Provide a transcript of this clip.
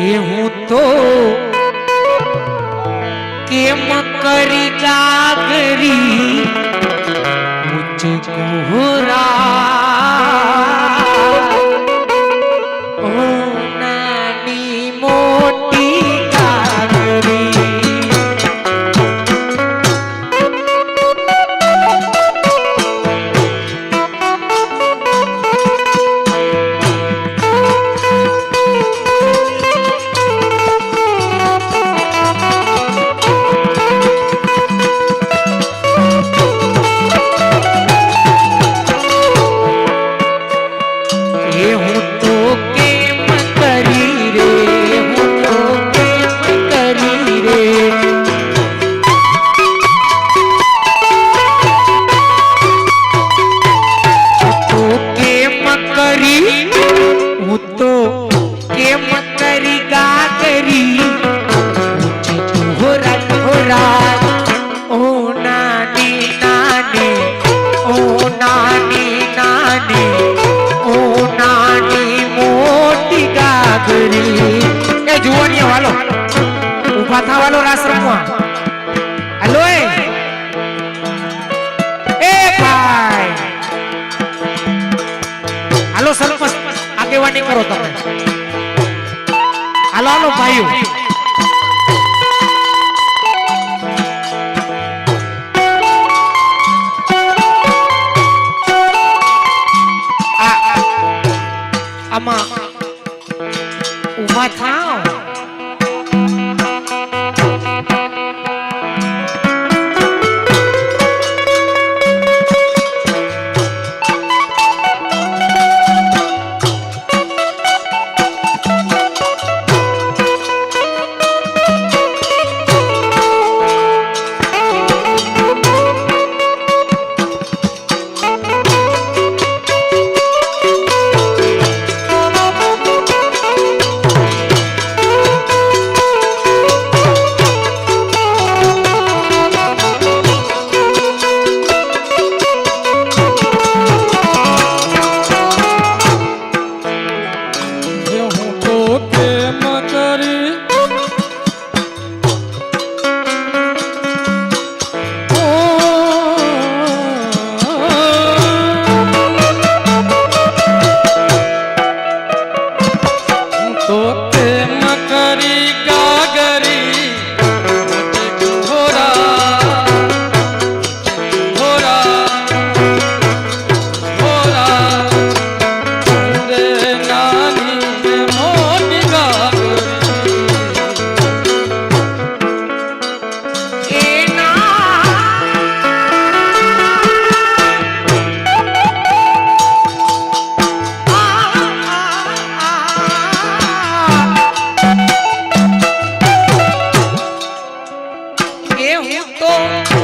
એ હું તો કેમ કરી જાગરી? મુझको રા ઊભા થાવ હાલો રાસ રમવા. હાલો એ. એ ભાઈ. હાલો સરપંચ, આગેવાની કરો તમે. હાલો હાલો ભાઈઓ. આમાં ઊભા થાવ. હું તો?